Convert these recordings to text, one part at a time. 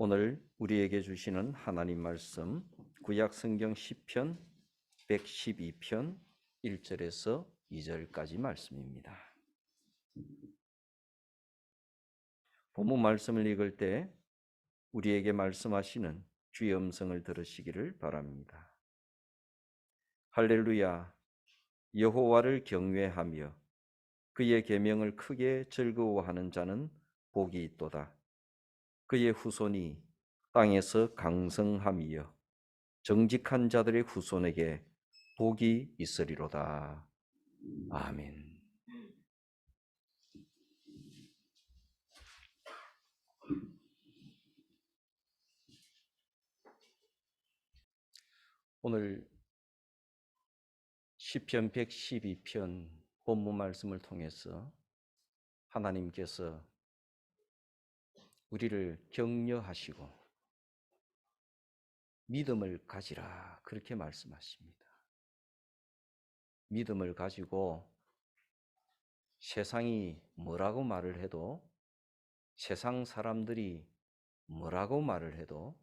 오늘 우리에게 주시는 하나님 말씀 구약 성경 시편 112편 1절에서 2절까지 말씀입니다. 본문 말씀을 읽을 때 우리에게 말씀하시는 주의 음성을 들으시기를 바랍니다. 할렐루야 여호와를 경외하며 그의 계명을 크게 즐거워하는 자는 복이 있도다. 그의 후손이 땅에서 강성함이여 정직한 자들의 후손에게 복이 있으리로다. 아멘. 오늘 시편 112편 본문 말씀을 통해서 하나님께서 우리를 격려하시고 믿음을 가지라 그렇게 말씀하십니다. 믿음을 가지고 세상이 뭐라고 말을 해도 세상 사람들이 뭐라고 말을 해도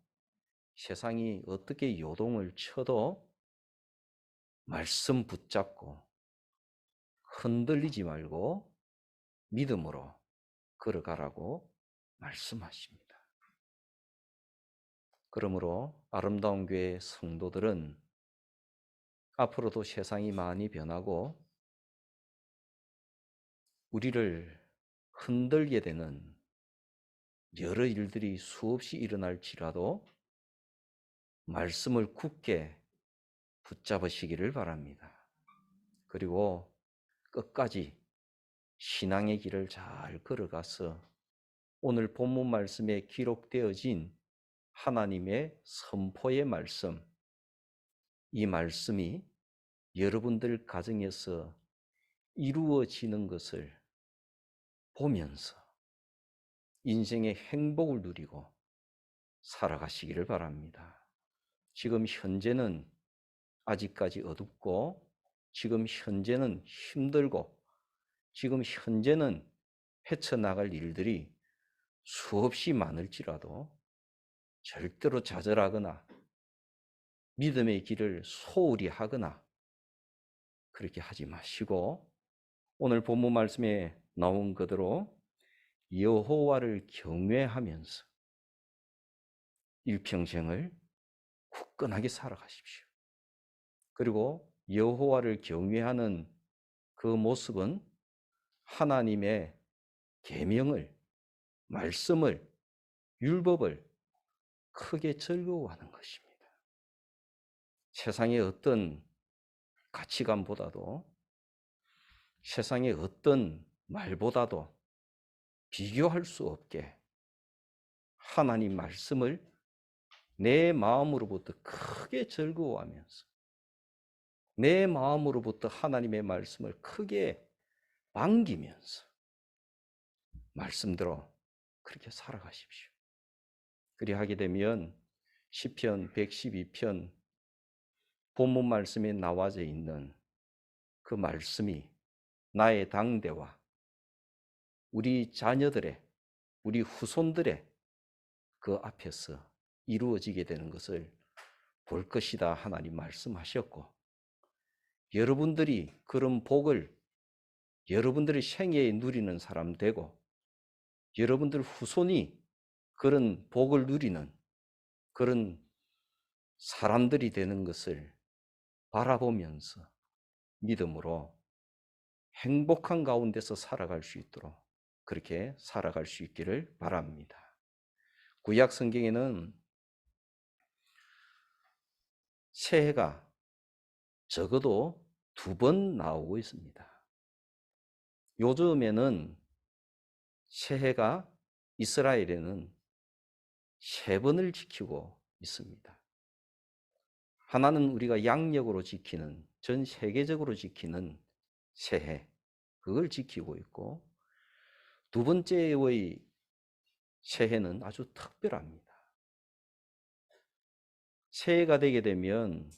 세상이 어떻게 요동을 쳐도 말씀 붙잡고 흔들리지 말고 믿음으로 걸어가라고 말씀하십니다. 그러므로 아름다운 교회 성도들은 앞으로도 세상이 많이 변하고 우리를 흔들게 되는 여러 일들이 수없이 일어날지라도 말씀을 굳게 붙잡으시기를 바랍니다. 그리고 끝까지 신앙의 길을 잘 걸어가서 오늘 본문 말씀에 기록되어진 하나님의 선포의 말씀, 이 말씀이 여러분들 가정에서 이루어지는 것을 보면서 인생의 행복을 누리고 살아가시기를 바랍니다. 지금 현재는 아직까지 어둡고, 지금 현재는 힘들고, 지금 현재는 헤쳐나갈 일들이 수없이 많을지라도 절대로 좌절하거나 믿음의 길을 소홀히 하거나 그렇게 하지 마시고 오늘 본문 말씀에 나온 그대로 여호와를 경외하면서 일평생을 굳건하게 살아가십시오. 그리고 여호와를 경외하는 그 모습은 하나님의 계명을 말씀을 율법을 크게 즐거워하는 것입니다. 세상의 어떤 가치관보다도 세상의 어떤 말보다도 비교할 수 없게 하나님 말씀을 내 마음으로부터 크게 즐거워하면서 내 마음으로부터 하나님의 말씀을 크게 반기면서 말씀대로 그렇게 살아가십시오. 그리하게 되면 시편 112편 본문 말씀에 나와져 있는 그 말씀이 나의 당대와 우리 자녀들의 우리 후손들의 그 앞에서 이루어지게 되는 것을 볼 것이다 하나님 말씀하셨고 여러분들이 그런 복을 여러분들의 생애에 누리는 사람 되고 여러분들 후손이 그런 복을 누리는 그런 사람들이 되는 것을 바라보면서 믿음으로 행복한 가운데서 살아갈 수 있도록 그렇게 살아갈 수 있기를 바랍니다. 구약 성경에는 새해가 적어도 두 번 나오고 있습니다. 요즘에는 새해가 이스라엘에는 세 번을 지키고 있습니다. 하나는 우리가 양력으로 지키는 전 세계적으로 지키는 새해 그걸 지키고 있고 두 번째의 새해는 아주 특별합니다. 새해가 되게 되면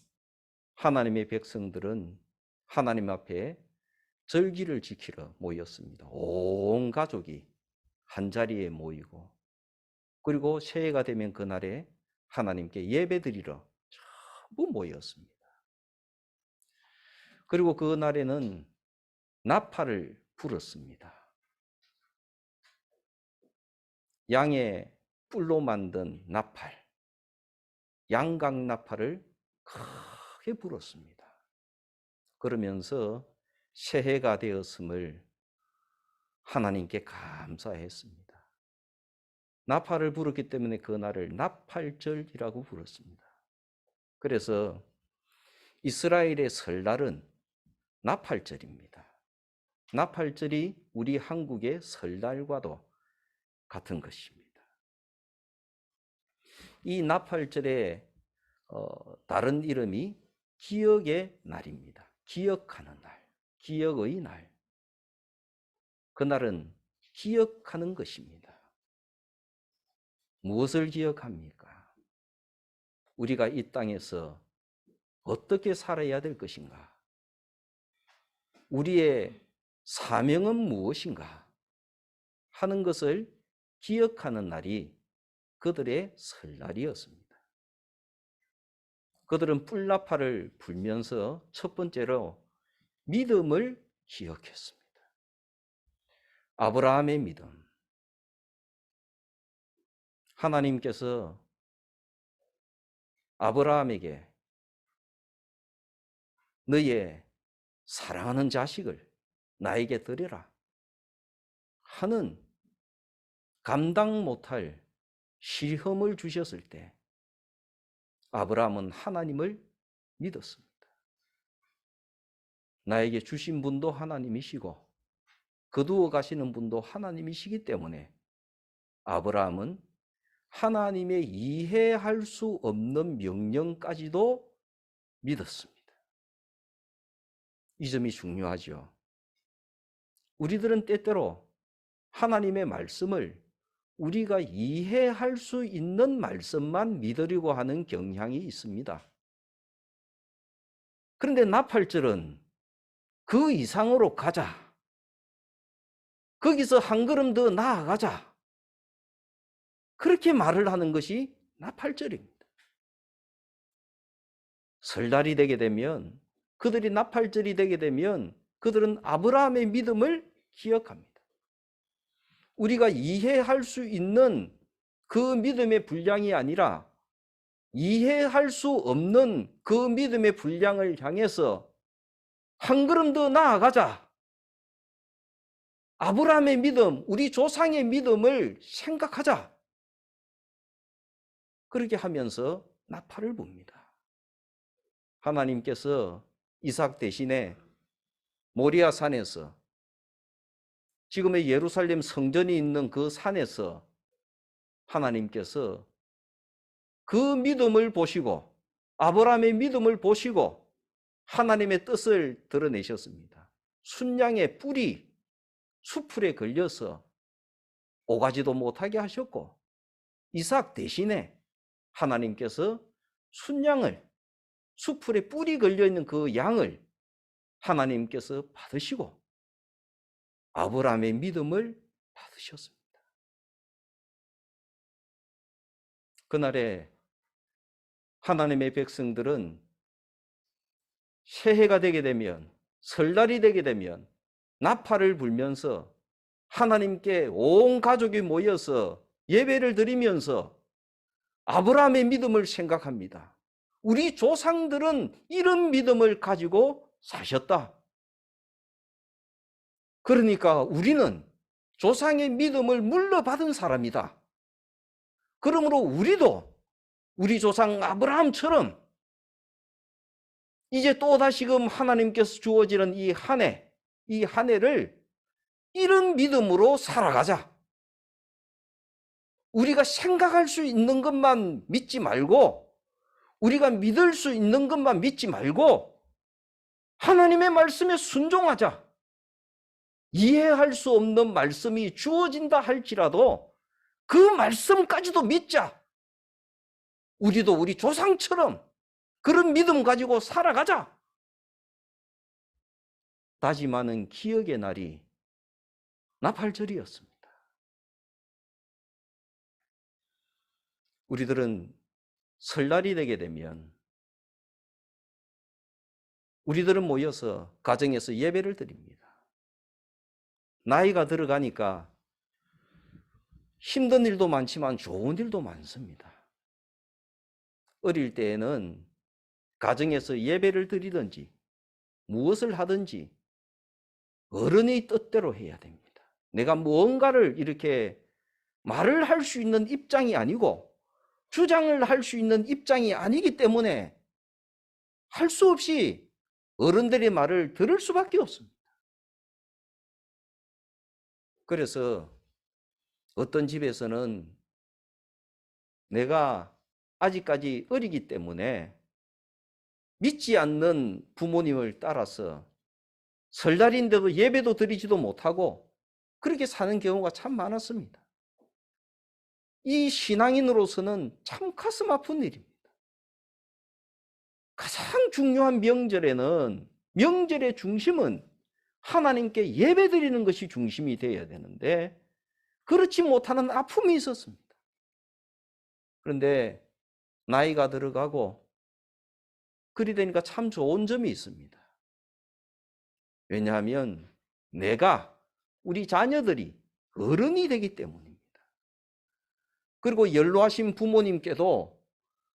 하나님의 백성들은 하나님 앞에 절기를 지키러 모였습니다. 온 가족이 한 자리에 모이고 그리고 새해가 되면 그날에 하나님께 예배드리러 전부 모였습니다. 그리고 그날에는 나팔을 불었습니다. 양의 뿔로 만든 나팔, 양각 나팔을 크게 불었습니다. 그러면서 새해가 되었음을 하나님께 감사했습니다. 나팔을 불었기 때문에 그 날을 나팔절이라고 불렀습니다. 그래서 이스라엘의 설날은 나팔절입니다. 나팔절이 우리 한국의 설날과도 같은 것입니다. 이 나팔절의 어, 다른 이름이 기억의 날입니다. 기억하는 날, 기억의 날. 그날은 기억하는 것입니다. 무엇을 기억합니까? 우리가 이 땅에서 어떻게 살아야 될 것인가? 우리의 사명은 무엇인가? 하는 것을 기억하는 날이 그들의 설날이었습니다. 그들은 뿔나파를 불면서 첫 번째로 믿음을 기억했습니다. 아브라함의 믿음. 하나님께서 아브라함에게 너의 사랑하는 자식을 나에게 드려라 하는 감당 못할 시험을 주셨을 때 아브라함은 하나님을 믿었습니다. 나에게 주신 분도 하나님이시고 거두어 가시는 분도 하나님이시기 때문에 아브라함은 하나님의 이해할 수 없는 명령까지도 믿었습니다. 이 점이 중요하죠. 우리들은 때때로 하나님의 말씀을 우리가 이해할 수 있는 말씀만 믿으려고 하는 경향이 있습니다. 그런데 나팔절은 그 이상으로 가자. 거기서 한 걸음 더 나아가자. 그렇게 말을 하는 것이 나팔절입니다. 설날이 되게 되면 그들이 나팔절이 되게 되면 그들은 아브라함의 믿음을 기억합니다. 우리가 이해할 수 있는 그 믿음의 분량이 아니라 이해할 수 없는 그 믿음의 분량을 향해서 한 걸음 더 나아가자. 아브라함의 믿음, 우리 조상의 믿음을 생각하자. 그렇게 하면서 나팔을 붑니다. 하나님께서 이삭 대신에 모리아 산에서 지금의 예루살렘 성전이 있는 그 산에서 하나님께서 그 믿음을 보시고 아브라함의 믿음을 보시고 하나님의 뜻을 드러내셨습니다. 순양의 뿔이 수풀에 걸려서 오가지도 못하게 하셨고 이삭 대신에 하나님께서 순양을 수풀에 뿔이 걸려 있는 그 양을 하나님께서 받으시고 아브라함의 믿음을 받으셨습니다. 그날에 하나님의 백성들은 새해가 되게 되면 설날이 되게 되면 나팔을 불면서 하나님께 온 가족이 모여서 예배를 드리면서 아브라함의 믿음을 생각합니다. 우리 조상들은 이런 믿음을 가지고 사셨다. 그러니까 우리는 조상의 믿음을 물러받은 사람이다. 그러므로 우리도 우리 조상 아브라함처럼 이제 또 다시금 하나님께서 주어지는 이 한 해, 이 한 해를 이런 믿음으로 살아가자. 우리가 생각할 수 있는 것만 믿지 말고, 우리가 믿을 수 있는 것만 믿지 말고, 하나님의 말씀에 순종하자. 이해할 수 없는 말씀이 주어진다 할지라도 그 말씀까지도 믿자. 우리도 우리 조상처럼 그런 믿음 가지고 살아가자. 다짐하는 기억의 날이 나팔절이었습니다. 우리들은 설날이 되게 되면 우리들은 모여서 가정에서 예배를 드립니다. 나이가 들어가니까 힘든 일도 많지만 좋은 일도 많습니다. 어릴 때에는 가정에서 예배를 드리든지 무엇을 하든지 어른의 뜻대로 해야 됩니다. 내가 무언가를 이렇게 말을 할 수 있는 입장이 아니고 주장을 할 수 있는 입장이 아니기 때문에 할 수 없이 어른들의 말을 들을 수밖에 없습니다. 그래서 어떤 집에서는 내가 아직까지 어리기 때문에 믿지 않는 부모님을 따라서 설날인데도 예배도 드리지도 못하고 그렇게 사는 경우가 참 많았습니다. 이 신앙인으로서는 참 가슴 아픈 일입니다. 가장 중요한 명절에는 명절의 중심은 하나님께 예배 드리는 것이 중심이 되어야 되는데 그렇지 못하는 아픔이 있었습니다. 그런데 나이가 들어가고 그리 되니까 참 좋은 점이 있습니다. 왜냐하면 내가 우리 자녀들이 어른이 되기 때문입니다. 그리고 연로하신 부모님께도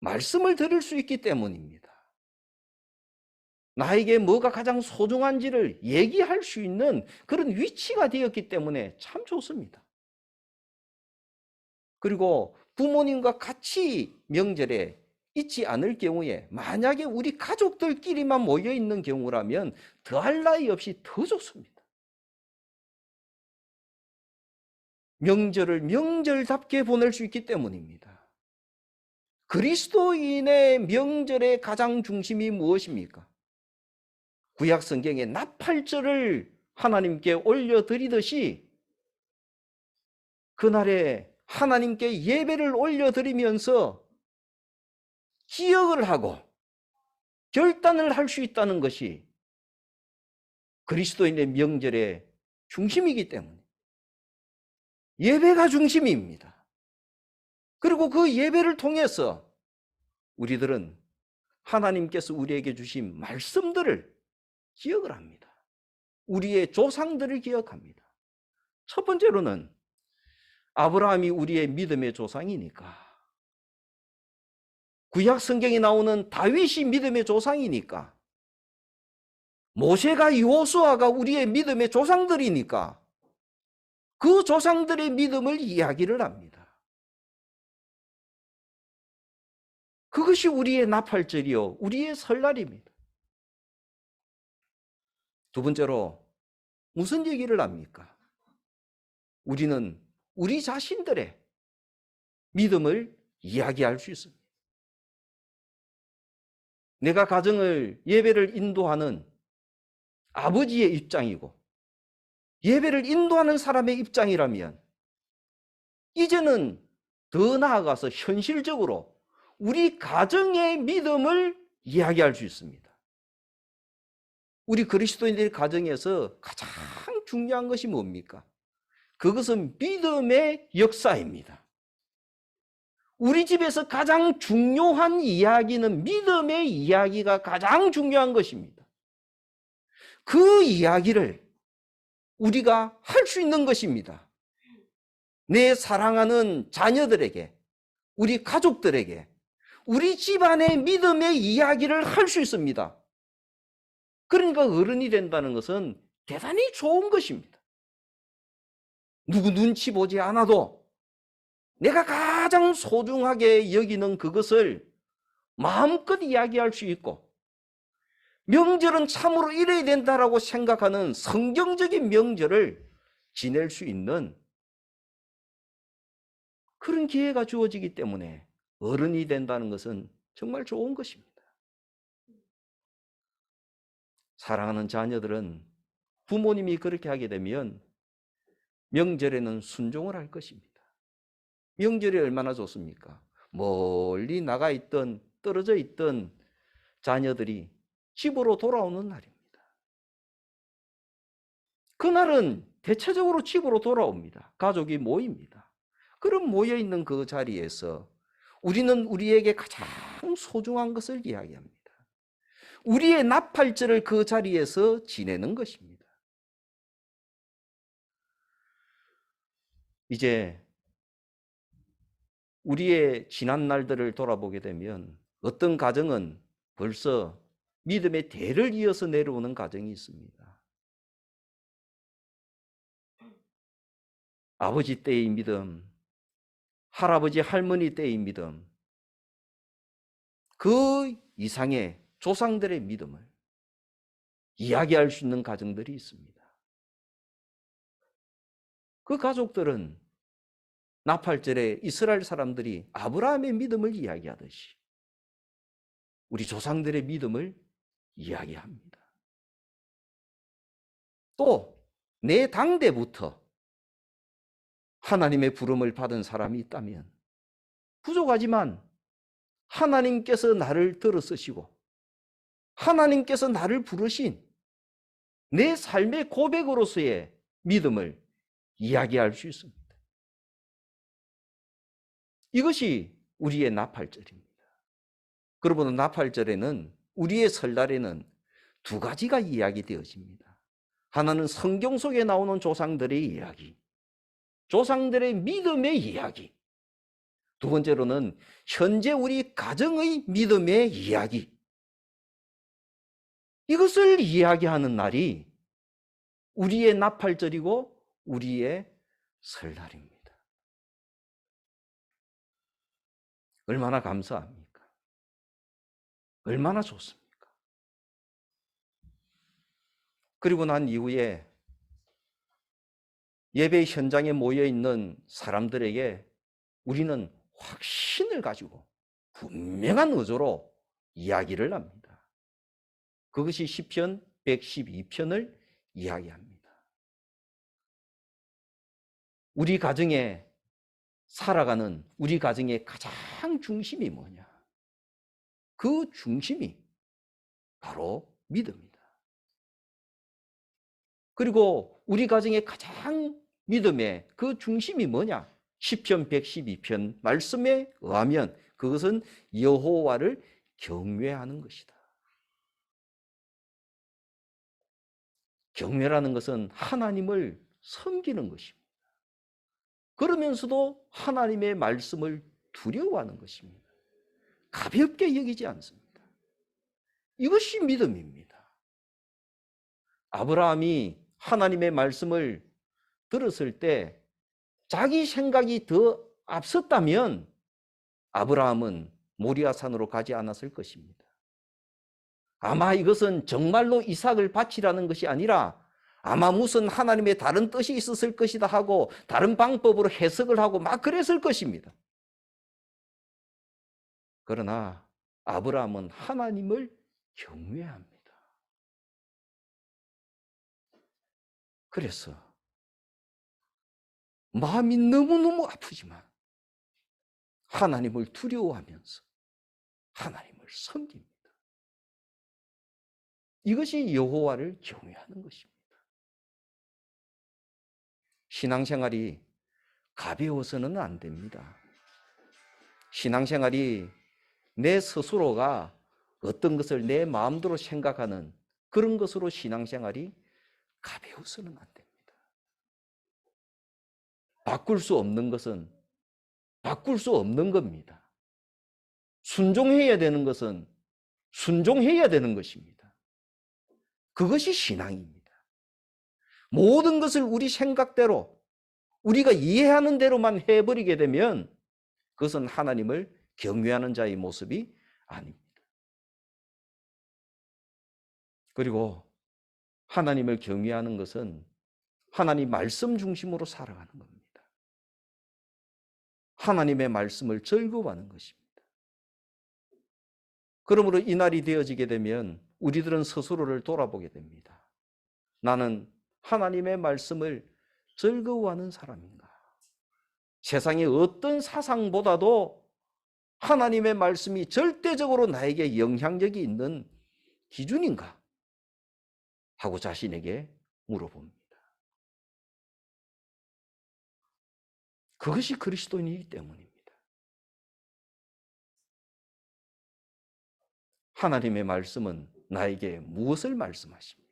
말씀을 드릴 수 있기 때문입니다. 나에게 뭐가 가장 소중한지를 얘기할 수 있는 그런 위치가 되었기 때문에 참 좋습니다. 그리고 부모님과 같이 명절에 있지 않을 경우에 만약에 우리 가족들끼리만 모여 있는 경우라면 더할 나위 없이 더 좋습니다. 명절을 명절답게 보낼 수 있기 때문입니다. 그리스도인의 명절의 가장 중심이 무엇입니까? 구약 성경에 나팔절을 하나님께 올려드리듯이 그날에 하나님께 예배를 올려드리면서 기억을 하고 결단을 할 수 있다는 것이 그리스도인의 명절의 중심이기 때문에 예배가 중심입니다. 그리고 그 예배를 통해서 우리들은 하나님께서 우리에게 주신 말씀들을 기억을 합니다. 우리의 조상들을 기억합니다. 첫 번째로는 아브라함이 우리의 믿음의 조상이니까 구약 성경에 나오는 다윗이 믿음의 조상이니까 모세가 요수아가 우리의 믿음의 조상들이니까 그 조상들의 믿음을 이야기를 합니다. 그것이 우리의 나팔절이요, 우리의 설날입니다. 두 번째로 무슨 얘기를 합니까? 우리는 우리 자신들의 믿음을 이야기할 수 있습니다. 내가 가정을 예배를 인도하는 아버지의 입장이고 예배를 인도하는 사람의 입장이라면 이제는 더 나아가서 현실적으로 우리 가정의 믿음을 이야기할 수 있습니다. 우리 그리스도인들의 가정에서 가장 중요한 것이 뭡니까? 그것은 믿음의 역사입니다. 우리 집에서 가장 중요한 이야기는 믿음의 이야기가 가장 중요한 것입니다. 그 이야기를 우리가 할 수 있는 것입니다. 내 사랑하는 자녀들에게, 우리 가족들에게, 우리 집안의 믿음의 이야기를 할 수 있습니다. 그러니까 어른이 된다는 것은 대단히 좋은 것입니다. 누구 눈치 보지 않아도 내가 가장 소중하게 여기는 그것을 마음껏 이야기할 수 있고 명절은 참으로 이래야 된다라고 생각하는 성경적인 명절을 지낼 수 있는 그런 기회가 주어지기 때문에 어른이 된다는 것은 정말 좋은 것입니다. 사랑하는 자녀들은 부모님이 그렇게 하게 되면 명절에는 순종을 할 것입니다. 명절이 얼마나 좋습니까? 멀리 나가 있던 떨어져 있던 자녀들이 집으로 돌아오는 날입니다. 그날은 대체적으로 집으로 돌아옵니다. 가족이 모입니다. 그럼 모여 있는 그 자리에서 우리는 우리에게 가장 소중한 것을 이야기합니다. 우리의 나팔절을 그 자리에서 지내는 것입니다. 이제 우리의 지난 날들을 돌아보게 되면 어떤 가정은 벌써 믿음의 대를 이어서 내려오는 가정이 있습니다. 아버지 때의 믿음, 할아버지 할머니 때의 믿음, 그 이상의 조상들의 믿음을 이야기할 수 있는 가정들이 있습니다. 그 가족들은 나팔절에 이스라엘 사람들이 아브라함의 믿음을 이야기하듯이 우리 조상들의 믿음을 이야기합니다. 또 내 당대부터 하나님의 부름을 받은 사람이 있다면 부족하지만 하나님께서 나를 들어 쓰시고 하나님께서 나를 부르신 내 삶의 고백으로서의 믿음을 이야기할 수 있습니다. 이것이 우리의 나팔절입니다. 그러므로 나팔절에는 우리의 설날에는 두 가지가 이야기되어집니다. 하나는 성경 속에 나오는 조상들의 이야기, 조상들의 믿음의 이야기. 두 번째로는 현재 우리 가정의 믿음의 이야기. 이것을 이야기하는 날이 우리의 나팔절이고 우리의 설날입니다. 얼마나 감사합니까? 얼마나 좋습니까? 그리고 난 이후에 예배 현장에 모여 있는 사람들에게 우리는 확신을 가지고 분명한 의조로 이야기를 합니다. 그것이 시편 112편을 이야기합니다. 우리 가정에 살아가는 우리 가정의 가장 중심이 뭐냐? 그 중심이 바로 믿음입니다. 그리고 우리 가정의 가장 믿음의 그 중심이 뭐냐? 시편 112편 말씀에 의하면 그것은 여호와를 경외하는 것이다. 경외라는 것은 하나님을 섬기는 것입니다. 그러면서도 하나님의 말씀을 두려워하는 것입니다. 가볍게 여기지 않습니다. 이것이 믿음입니다. 아브라함이 하나님의 말씀을 들었을 때 자기 생각이 더 앞섰다면 아브라함은 모리아산으로 가지 않았을 것입니다. 아마 이것은 정말로 이삭을 바치라는 것이 아니라 아마 무슨 하나님의 다른 뜻이 있었을 것이다 하고 다른 방법으로 해석을 하고 막 그랬을 것입니다. 그러나 아브라함은 하나님을 경외합니다. 그래서 마음이 너무너무 아프지만 하나님을 두려워하면서 하나님을 섬깁니다. 이것이 여호와를 경외하는 것입니다. 신앙생활이 가벼워서는 안 됩니다. 신앙생활이 내 스스로가 어떤 것을 내 마음대로 생각하는 그런 것으로 신앙생활이 가벼워서는 안 됩니다. 바꿀 수 없는 것은 바꿀 수 없는 겁니다. 순종해야 되는 것은 순종해야 되는 것입니다. 그것이 신앙입니다. 모든 것을 우리 생각대로 우리가 이해하는 대로만 해버리게 되면 그것은 하나님을 경외하는 자의 모습이 아닙니다. 그리고 하나님을 경외하는 것은 하나님 말씀 중심으로 살아가는 겁니다. 하나님의 말씀을 즐거워하는 것입니다. 그러므로 이 날이 되어지게 되면 우리들은 스스로를 돌아보게 됩니다. 나는 하나님의 말씀을 즐거워하는 사람인가? 세상의 어떤 사상보다도 하나님의 말씀이 절대적으로 나에게 영향력이 있는 기준인가? 하고 자신에게 물어봅니다. 그것이 그리스도인이기 때문입니다. 하나님의 말씀은 나에게 무엇을 말씀하십니까?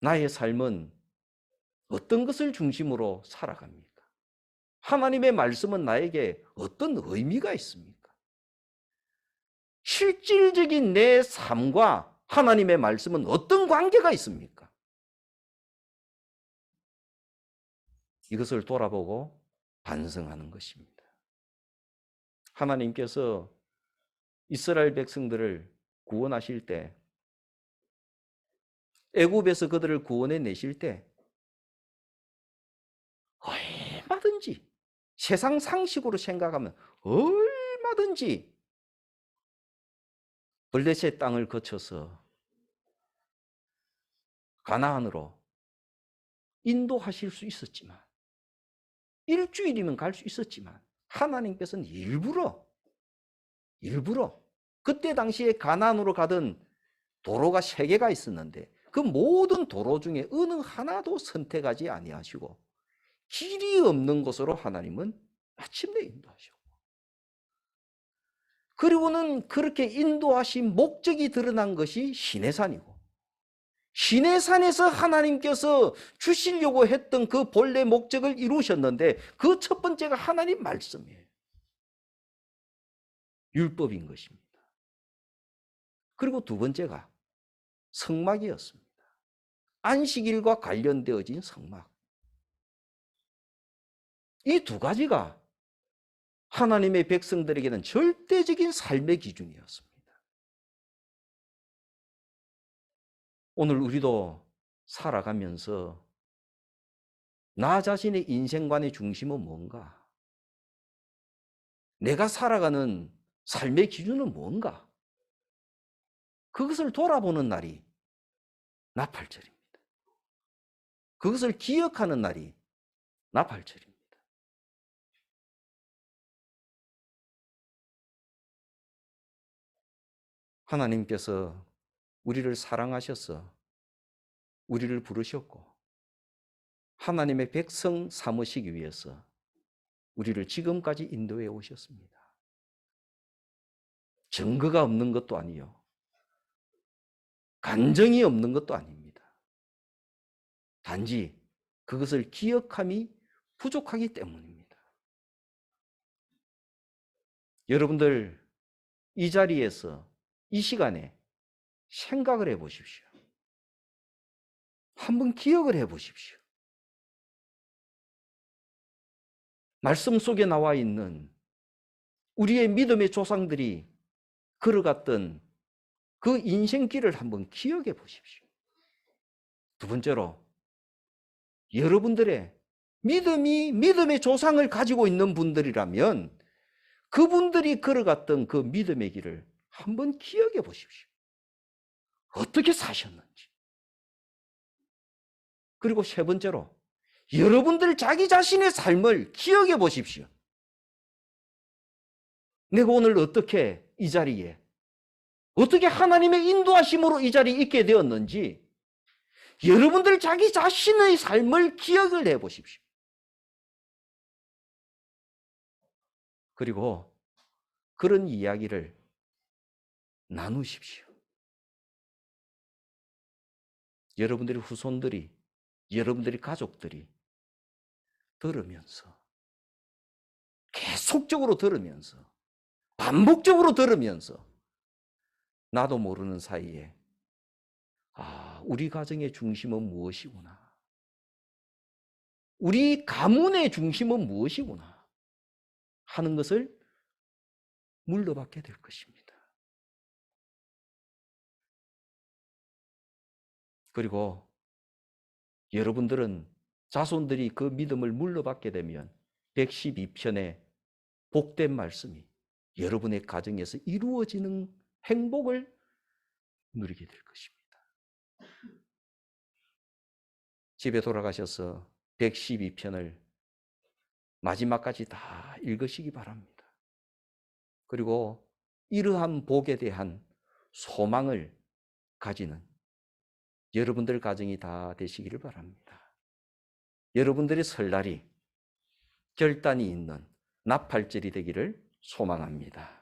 나의 삶은 어떤 것을 중심으로 살아갑니까? 하나님의 말씀은 나에게 어떤 의미가 있습니까? 실질적인 내 삶과 하나님의 말씀은 어떤 관계가 있습니까? 이것을 돌아보고 반성하는 것입니다. 하나님께서 이스라엘 백성들을 구원하실 때 애굽에서 그들을 구원해 내실 때 얼마든지 세상 상식으로 생각하면 얼마든지 블레셋 땅을 거쳐서 가나안으로 인도하실 수 있었지만 일주일이면 갈 수 있었지만 하나님께서는 일부러 일부러 그때 당시에 가나안으로 가던 도로가 세 개가 있었는데 그 모든 도로 중에 어느 하나도 선택하지 아니하시고 길이 없는 곳으로 하나님은 마침내 인도하셨고 그리고는 그렇게 인도하신 목적이 드러난 것이 시내산이고 시내산에서 하나님께서 주시려고 했던 그 본래 목적을 이루셨는데 그 첫 번째가 하나님 말씀이에요. 율법인 것입니다. 그리고 두 번째가 성막이었습니다. 안식일과 관련되어진 성막. 이 두 가지가 하나님의 백성들에게는 절대적인 삶의 기준이었습니다. 오늘 우리도 살아가면서 나 자신의 인생관의 중심은 뭔가? 내가 살아가는 삶의 기준은 뭔가? 그것을 돌아보는 날이 나팔절입니다. 그것을 기억하는 날이 나팔절입니다. 하나님께서 우리를 사랑하셔서 우리를 부르셨고 하나님의 백성 삼으시기 위해서 우리를 지금까지 인도해 오셨습니다. 증거가 없는 것도 아니요. 간정이 없는 것도 아닙니다. 단지 그것을 기억함이 부족하기 때문입니다. 여러분들 이 자리에서 이 시간에 생각을 해 보십시오. 한번 기억을 해 보십시오. 말씀 속에 나와 있는 우리의 믿음의 조상들이 걸어갔던 그 인생길을 한번 기억해 보십시오. 두 번째로, 여러분들의 믿음이 믿음의 조상을 가지고 있는 분들이라면 그분들이 걸어갔던 그 믿음의 길을 한번 기억해 보십시오. 어떻게 사셨는지. 그리고 세 번째로, 여러분들 자기 자신의 삶을 기억해 보십시오. 내가 오늘 어떻게 이 자리에, 어떻게 하나님의 인도하심으로 이 자리에 있게 되었는지, 여러분들 자기 자신의 삶을 기억을 해 보십시오. 그리고 그런 이야기를 나누십시오. 여러분들의 후손들이, 여러분들의 가족들이 들으면서, 계속적으로 들으면서, 반복적으로 들으면서, 나도 모르는 사이에, 아, 우리 가정의 중심은 무엇이구나. 우리 가문의 중심은 무엇이구나. 하는 것을 물러받게 될 것입니다. 그리고 여러분들은 자손들이 그 믿음을 물러받게 되면 112편의 복된 말씀이 여러분의 가정에서 이루어지는 행복을 누리게 될 것입니다. 집에 돌아가셔서 112편을 마지막까지 다 읽으시기 바랍니다. 그리고 이러한 복에 대한 소망을 가지는 여러분들 가정이 다 되시기를 바랍니다. 여러분들의 설날이 결단이 있는 나팔절이 되기를 소망합니다.